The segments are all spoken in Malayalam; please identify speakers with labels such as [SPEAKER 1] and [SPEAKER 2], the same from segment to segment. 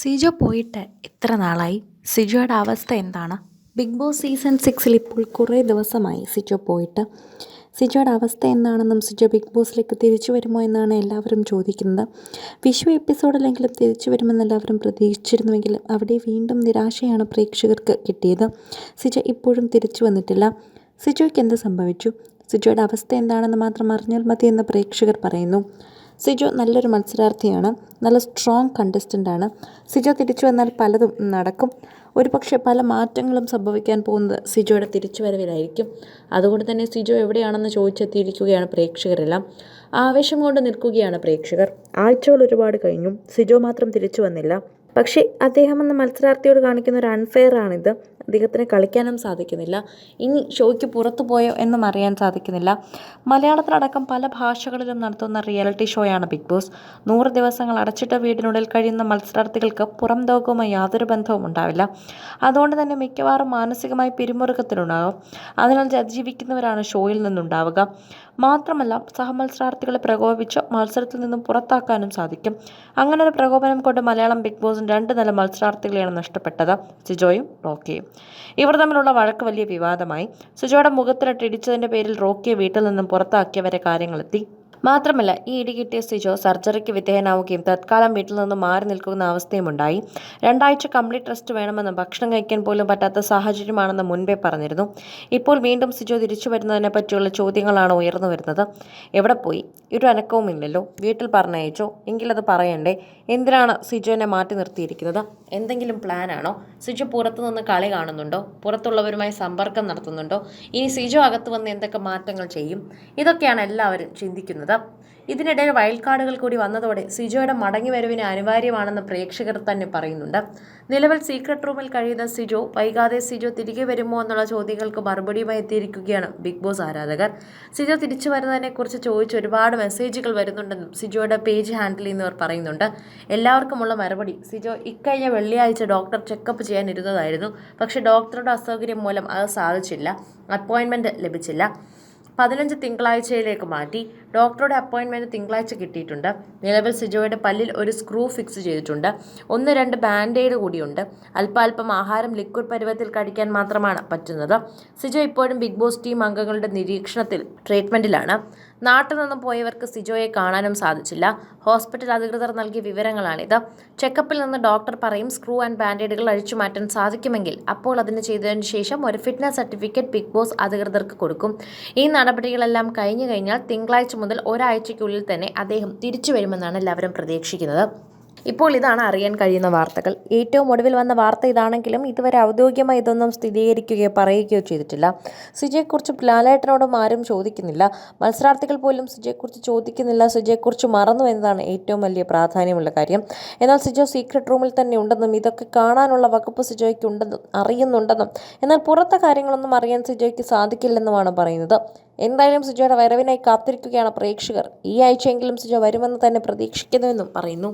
[SPEAKER 1] സിജോ പോയിട്ട് എത്ര നാളായി. സിജോയുടെ അവസ്ഥ എന്താണ്? ബിഗ് ബോസ് സീസൺ സിക്സിൽ ഇപ്പോൾ കുറേ ദിവസമായി സിജോ പോയിട്ട്. സിജോയുടെ അവസ്ഥ എന്താണെന്നും സിജോ ബിഗ് ബോസിലേക്ക് തിരിച്ചു വരുമോ എന്നാണ് എല്ലാവരും ചോദിക്കുന്നത്. വിഷു എപ്പിസോഡിലെങ്കിലും തിരിച്ചു വരുമെന്ന് എല്ലാവരും പ്രതീക്ഷിച്ചിരുന്നുവെങ്കിലും അവിടെ വീണ്ടും നിരാശയാണ് പ്രേക്ഷകർക്ക് കിട്ടിയത്. സിജോ ഇപ്പോഴും തിരിച്ചു വന്നിട്ടില്ല. സിജോയ്ക്ക് എന്ത് സംഭവിച്ചു? സിജോയുടെ അവസ്ഥ എന്താണെന്ന് മാത്രം അറിഞ്ഞാൽ മതി എന്ന് പ്രേക്ഷകർ പറയുന്നു. സിജോ നല്ലൊരു മത്സരാർത്ഥിയാണ്. നല്ല സ്ട്രോങ് കണ്ടസ്റ്റന്റാണ് സിജോ തിരിച്ചു വന്നാൽ പലതും നടക്കും. ഒരുപക്ഷെ പല മാറ്റങ്ങളും സംഭവിക്കാൻ പോകുന്നത് സിജോയുടെ തിരിച്ചുവരവിലായിരിക്കും. അതുകൊണ്ട് തന്നെ സിജോ എവിടെയാണെന്ന് ചോദിച്ചെത്തിയിരിക്കുകയാണ് പ്രേക്ഷകരെല്ലാം ആവേശം കൊണ്ട് നിൽക്കുകയാണ് പ്രേക്ഷകർ. ആഴ്ചകൾ ഒരുപാട് കഴിഞ്ഞു. സിജോ മാത്രം തിരിച്ചു വന്നില്ല. പക്ഷേ അദ്ദേഹം എന്ന മത്സരാർത്ഥിയോട് കാണിക്കുന്ന ഒരു അൺഫെയർ ആണിത്. അദ്ദേഹത്തിന് കളിക്കാനും സാധിക്കുന്നില്ല. ഇനി ഷോയ്ക്ക് പുറത്തു പോയോ എന്നും അറിയാൻ സാധിക്കുന്നില്ല. മലയാളത്തിലടക്കം പല ഭാഷകളിലും നടത്തുന്ന റിയാലിറ്റി ഷോയാണ് ബിഗ് ബോസ്. നൂറ് ദിവസങ്ങൾ അടച്ചിട്ട വീടിനുള്ളിൽ കഴിയുന്ന മത്സരാർത്ഥികൾക്ക് പുറം ലോകവുമായി യാതൊരു ബന്ധവും ഉണ്ടാവില്ല. അതുകൊണ്ട് തന്നെ മിക്കവാറും മാനസികമായി പിരിമുറുക്കത്തിലുണ്ടാകും. അതിനാൽ അതിജീവിക്കുന്നവരാണ് ഷോയിൽ നിന്നുണ്ടാവുക. മാത്രമല്ല സഹമത്സരാർത്ഥികളെ പ്രകോപിച്ച് മത്സരത്തിൽ നിന്നും പുറത്താക്കാനും സാധിക്കും. അങ്ങനെ ഒരു പ്രകോപനം കൊണ്ട് മലയാളം ബിഗ് ബോസിന് രണ്ട് നില മത്സരാർത്ഥികളെയാണ് നഷ്ടപ്പെട്ടത്. സിജോയും റോക്കിയും. ഇവർ തമ്മിലുള്ള വഴക്ക് വലിയ വിവാദമായി. സുജയുടെ മുഖത്തിലിട്ട് ഇടിച്ചതിന്റെ പേരിൽ റോക്കിയെ വീട്ടിൽ നിന്നും പുറത്താക്കിയവരെ കാര്യങ്ങളെത്തി. മാത്രമല്ല ഈ ഇടി കിട്ടിയ സിജോ സർജറിക്ക് വിധേയനാവുകയും തത്കാലം വീട്ടിൽ നിന്ന് മാറി നിൽക്കുന്ന അവസ്ഥയും ഉണ്ടായി രണ്ടാഴ്ച കംപ്ലീറ്റ് റെസ്റ്റ് വേണമെന്നും ഭക്ഷണം കഴിക്കാൻ പോലും പറ്റാത്ത സാഹചര്യമാണെന്ന് മുൻപേ പറഞ്ഞിരുന്നു. ഇപ്പോൾ വീണ്ടും സിജോ തിരിച്ചു വരുന്നതിനെ പറ്റിയുള്ള ചോദ്യങ്ങളാണ് ഉയർന്നു വരുന്നത്. എവിടെ പോയി? ഒരു അനക്കവും ഇല്ലല്ലോ. വീട്ടിൽ പറഞ്ഞയച്ചോ? എങ്കിലത് പറയണ്ടേ? എന്തിനാണ് സിജോനെ മാറ്റി നിർത്തിയിരിക്കുന്നത്? എന്തെങ്കിലും പ്ലാനാണോ സിജോ പുറത്തു നിന്ന് കളി കാണുന്നുണ്ടോ? പുറത്തുള്ളവരുമായി സമ്പർക്കം നടത്തുന്നുണ്ടോ? ഇനി സിജോ അകത്ത് വന്ന് എന്തൊക്കെ മാറ്റങ്ങൾ ചെയ്യും? ഇതൊക്കെയാണ് എല്ലാവരും ചിന്തിക്കുന്നത്. ഇതിനിടയിൽ വൈൽഡ് കാർഡുകൾ കൂടി വന്നതോടെ സിജോയുടെ മടങ്ങി വരവിന് അനിവാര്യമാണെന്ന് പ്രേക്ഷകർ തന്നെ പറയുന്നുണ്ട്. നിലവിൽ സീക്രട്ട് റൂമിൽ കഴിയുന്ന സിജോ വൈകാതെ സിജോ തിരികെ വരുമോ എന്നുള്ള ചോദ്യങ്ങൾക്ക് മറുപടിയുമായി എത്തിയിരിക്കുകയാണ് ബിഗ് ബോസ് ആരാധകർ. സിജോ തിരിച്ചു വരുന്നതിനെക്കുറിച്ച് ചോദിച്ച് ഒരുപാട് മെസ്സേജുകൾ വരുന്നുണ്ടെന്നും സിജോയുടെ പേജ് ഹാൻഡിൽ ചെയ്യുന്നവർ പറയുന്നുണ്ട്. എല്ലാവർക്കുമുള്ള മറുപടി സിജോ ഇക്കഴിഞ്ഞ വെള്ളിയാഴ്ച ഡോക്ടർ ചെക്കപ്പ് ചെയ്യാനിരുന്നതായിരുന്നു. പക്ഷേ ഡോക്ടറുടെ അസൗകര്യം മൂലം അത് സാധിച്ചില്ല. അപ്പോയിൻമെന്റ് ലഭിച്ചില്ല. പതിനഞ്ച് തിങ്കളാഴ്ചയിലേക്ക് മാറ്റി. ഡോക്ടറുടെ അപ്പോയിൻമെന്റ് തിങ്കളാഴ്ച കിട്ടിയിട്ടുണ്ട്. നിലവിൽ സിജോയുടെ പല്ലിൽ ഒരു സ്ക്രൂ ഫിക്സ് ചെയ്തിട്ടുണ്ട്. ഒന്ന് രണ്ട് ബാൻഡേഡ് കൂടിയുണ്ട്. അല്പാൽപ്പം ആഹാരം ലിക്വിഡ് പരുവത്തിൽ കഴിക്കാൻ മാത്രമാണ് പറ്റുന്നത്. സിജോ ഇപ്പോഴും ബിഗ് ബോസ് ടീം അംഗങ്ങളുടെ നിരീക്ഷണത്തിൽ ട്രീറ്റ്മെന്റിലാണ് നാട്ടിൽ നിന്നും പോയവർക്ക് സിജോയെ കാണാനും സാധിച്ചില്ല. ഹോസ്പിറ്റൽ അധികൃതർ നൽകിയ വിവരങ്ങളാണിത്. ചെക്കപ്പിൽ നിന്ന് ഡോക്ടർ പറയും സ്ക്രൂ ആൻഡ് ബാൻഡേഡുകൾ അഴിച്ചു മാറ്റാൻ സാധിക്കുമെങ്കിൽ അപ്പോൾ അതിന് ചെയ്തതിന് ശേഷം ഒരു ഫിറ്റ്നസ് സർട്ടിഫിക്കറ്റ് ബിഗ് ബോസ് അധികൃതർക്ക് കൊടുക്കും. ഈ നടപടികളെല്ലാം കഴിഞ്ഞു കഴിഞ്ഞാൽ തിങ്കളാഴ്ച മുതൽ ഒരാഴ്ചയ്ക്കുള്ളിൽ തന്നെ അദ്ദേഹം തിരിച്ചു വരുമെന്നാണ് എല്ലാവരും പ്രതീക്ഷിക്കുന്നത്. ഇപ്പോൾ ഇതാണ് അറിയാൻ കഴിയുന്ന വാർത്തകൾ. ഏറ്റവും ഒടുവിൽ വന്ന വാർത്ത ഇതാണെങ്കിലും ഇതുവരെ ഔദ്യോഗികമായി ഇതൊന്നും സ്ഥിരീകരിക്കുകയോ പറയുകയോ ചെയ്തിട്ടില്ല. സുജയെക്കുറിച്ച് ലാലേട്ടനോടും ആരും ചോദിക്കുന്നില്ല. മത്സരാർത്ഥികൾ പോലും സുജയെക്കുറിച്ച് ചോദിക്കുന്നില്ല. സുജയെക്കുറിച്ച് മറന്നു എന്നതാണ് ഏറ്റവും വലിയ പ്രാധാന്യമുള്ള കാര്യം. എന്നാൽ സുജോ സീക്രട്ട് റൂമിൽ തന്നെ ഉണ്ടെന്നും ഇതൊക്കെ കാണാനുള്ള വകുപ്പ് സുജോയ്ക്ക് ഉണ്ടെന്നും അറിയുന്നുണ്ടെന്നും എന്നാൽ പുറത്തെ കാര്യങ്ങളൊന്നും അറിയാൻ സുജോയ്ക്ക് സാധിക്കില്ലെന്നുമാണ് പറയുന്നത്. എന്തായാലും സുജയുടെ വരവിനായി കാത്തിരിക്കുകയാണ് പ്രേക്ഷകർ. ഈ ആഴ്ചയെങ്കിലും സുജ വരുമെന്ന് തന്നെ പ്രതീക്ഷിക്കുന്നുവെന്നും പറയുന്നു.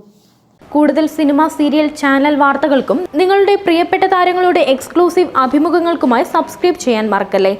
[SPEAKER 2] കൂടുതൽ സിനിമ സീരിയൽ ചാനൽ വാർത്തകൾക്കും നിങ്ങളുടെ പ്രിയപ്പെട്ട താരങ്ങളുടെ എക്സ്ക്ലൂസീവ് അഭിമുഖങ്ങൾക്കുമായി സബ്സ്ക്രൈബ് ചെയ്യാൻ മറക്കല്ലേ?